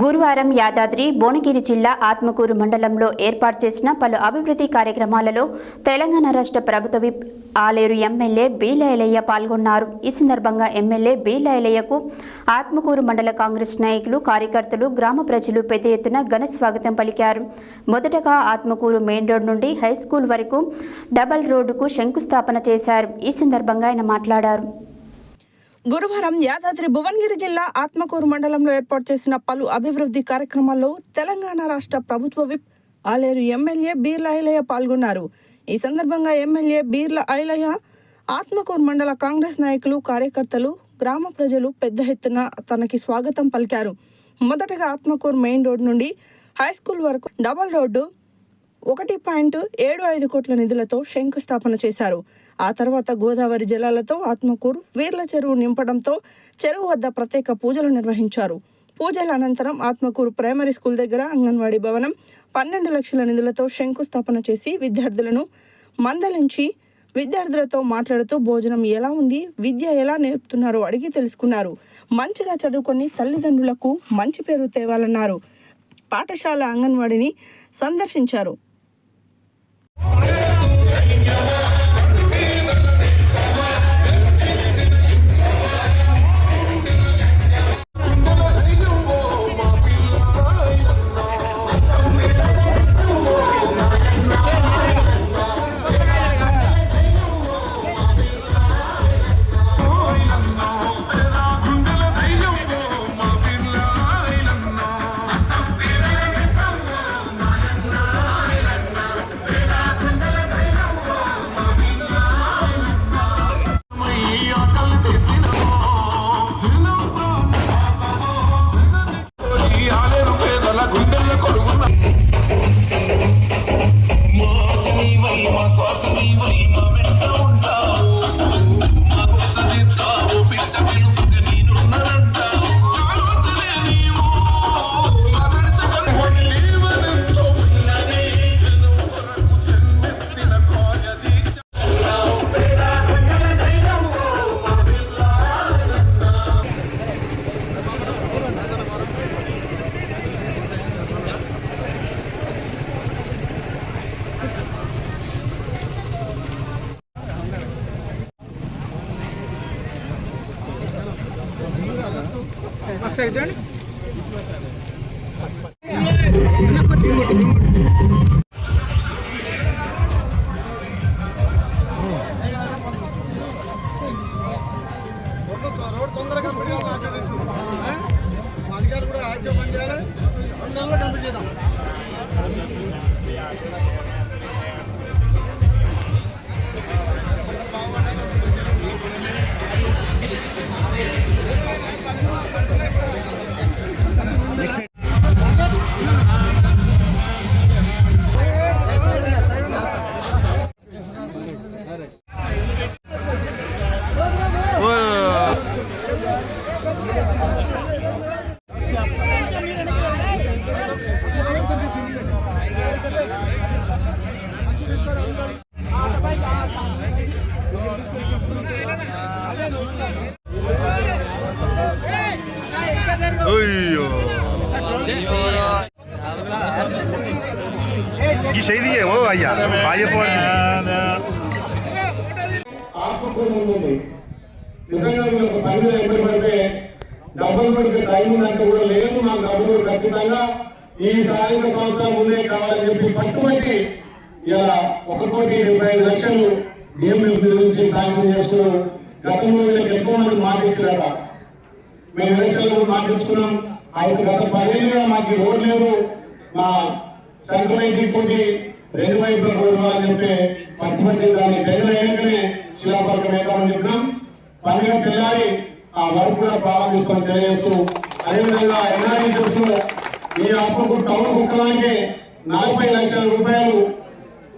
గురువారం యాదాద్రి భువనగిరి జిల్లా ఆత్మకూరు మండలంలో ఏర్పాటు చేసిన పలు అభివృద్ధి కార్యక్రమాలలో తెలంగాణ రాష్ట్ర ప్రభుత్వ whip Aleru MLA B Lailaiah పాల్గొన్నారు. ఈ సందర్భంగా ఎమ్మెల్యే బి లైలయ్యకు ఆత్మకూరు మండల కాంగ్రెస్ నాయకులు కార్యకర్తలు గ్రామ ప్రజలు పెద్ద ఎత్తున ఘన స్వాగతం పలికారు. మొదటగా ఆత్మకూరు మెయిన్ రోడ్ నుండి హై స్కూల్ వరకు డబల్ రోడ్డుకు శంకుస్థాపన చేశారు. ఈ సందర్భంగా ఆయన మాట్లాడారు. గురువారం యాదాద్రి భువనగిరి జిల్లా ఆత్మకూరు మండలంలో ఏర్పాటు చేసిన పలు అభివృద్ధి కార్యక్రమాల్లో తెలంగాణ రాష్ట్ర ప్రభుత్వ విప్ ఆలేరు ఎమ్మెల్యే బీర్ల ఐలయ్య పాల్గొన్నారు. ఈ సందర్భంగా ఎమ్మెల్యే బీర్ల ఐలయ్య ఆత్మకూరు మండల కాంగ్రెస్ నాయకులు కార్యకర్తలు గ్రామ ప్రజలు పెద్ద ఎత్తున తనకి స్వాగతం పలికారు. మొదటగా ఆత్మకూరు మెయిన్ రోడ్ నుండి హై స్కూల్ వరకు డబల్ రోడ్డు ఒకటి పాయింట్ ఏడు ఐదు కోట్ల నిధులతో శంకుస్థాపన చేశారు. ఆ తర్వాత గోదావరి జలాలతో ఆత్మకూరు వీర్ల చెరువు నింపడంతో చెరువు వద్ద ప్రత్యేక పూజలు నిర్వహించారు. పూజల అనంతరం ఆత్మకూరు ప్రైమరీ స్కూల్ దగ్గర అంగన్వాడీ భవనం పన్నెండు లక్షల నిధులతో శంకుస్థాపన చేసి విద్యార్థులను మందలించి విద్యార్థులతో మాట్లాడుతూ భోజనం ఎలా ఉంది విద్య ఎలా నేర్పుతున్నారో అడిగి తెలుసుకున్నారు. మంచిగా చదువుకొని తల్లిదండ్రులకు మంచి పేరు తేవాలన్నారు. పాఠశాల అంగన్వాడిని సందర్శించారు. Jesús, Señor. for us to leave, but you know. Road తొందరగా కంప్లీట్ చేయాలని ఆచరించు మా అధికారులు కూడా యాక్టివ్ పనిచేయాలి రెండు నెలల్లో కంప్లీట్ చేద్దాం. అయ్యో ఈ చేయి తీయేమో అయ్యా బాగా చెప్పబడుతుంది నిజంగా మీరు ఒక పని మీద ఎప్పుడు పడితే డబ్బులు పెడితే టైం ఉందంటే కూడా లేదు మాకు డబ్బులు ఖచ్చితంగా ఈ సాయంత్ర సంవత్సరం ముందే కావాలని చెప్పి పట్టుబట్టి ఇలా ఒక కోటి డెబ్బై ఐదు లక్షలు డిఎంఎఫ్ నుంచి శాంక్షన్ చేసుకున్నాం గతంలో వీళ్ళకి ఎక్కువ మంది మాట మేము ఎలక్షన్లో మాట ఇచ్చుకున్నాం. అయితే గత పదేళ్ళుగా మాకు ఈ రోడ్ లేదు. మా సంక్రాంతి కోటి రెండు వైపుల రోడ్డు అని చెప్పి పట్టుబట్టి దాన్ని బెదర్ అయ్యాకనే శిలాపలకం వేద్దామని చెప్పినాం. పండుగ తెల్లారి ఆ వరకు కూడా ప్రారంభిస్తాం తెలియజేస్తూ అదేవిధంగా ఎన్ఆర్ఎస్ ఈ అప్పుకు టౌన్ కుక్కడానికి నలభై లక్షల రూపాయలు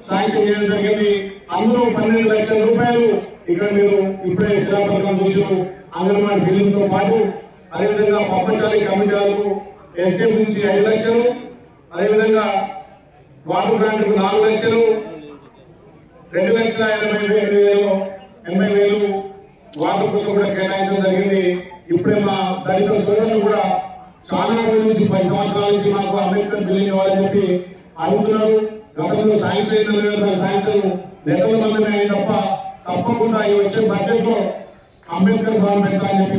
శాంక్షన్ చేయడం జరిగింది. అందులో పన్నెండు లక్షల రూపాయలు ఇక్కడ మీరు ఇప్పుడే శిలాపరకం చూసారు అంగన్వాడీ బిల్లుతో పాటు అదేవిధంగా పప్పచాలి కమిటీలకు ఎస్టీ నుంచి ఐదు లక్షలు అదేవిధంగా వాటర్ ప్లాంట్కు నాలుగు లక్షలు రెండు లక్షల ఎనభై ఎనిమిది వేలు ఎనభై వేలు వాటర్ కోసం కూడా కేటాయించడం జరిగింది. ఇప్పుడే మా దళిత సోదరులు కూడా చాలా రోజుల నుంచి పది సంవత్సరాల నుంచి మాకు అంబేద్కర్ బిల్డింగ్ ఇవ్వాలని చెప్పి అడుగుతున్నారు. గతంలో శాంక్షన్ అయిన నలభై వేల నెలల మందమే అయ్యి తప్ప తప్పకుండా ఈ వచ్చే బడ్జెట్లో అంబేద్కర్ భవన్ అని చెప్పి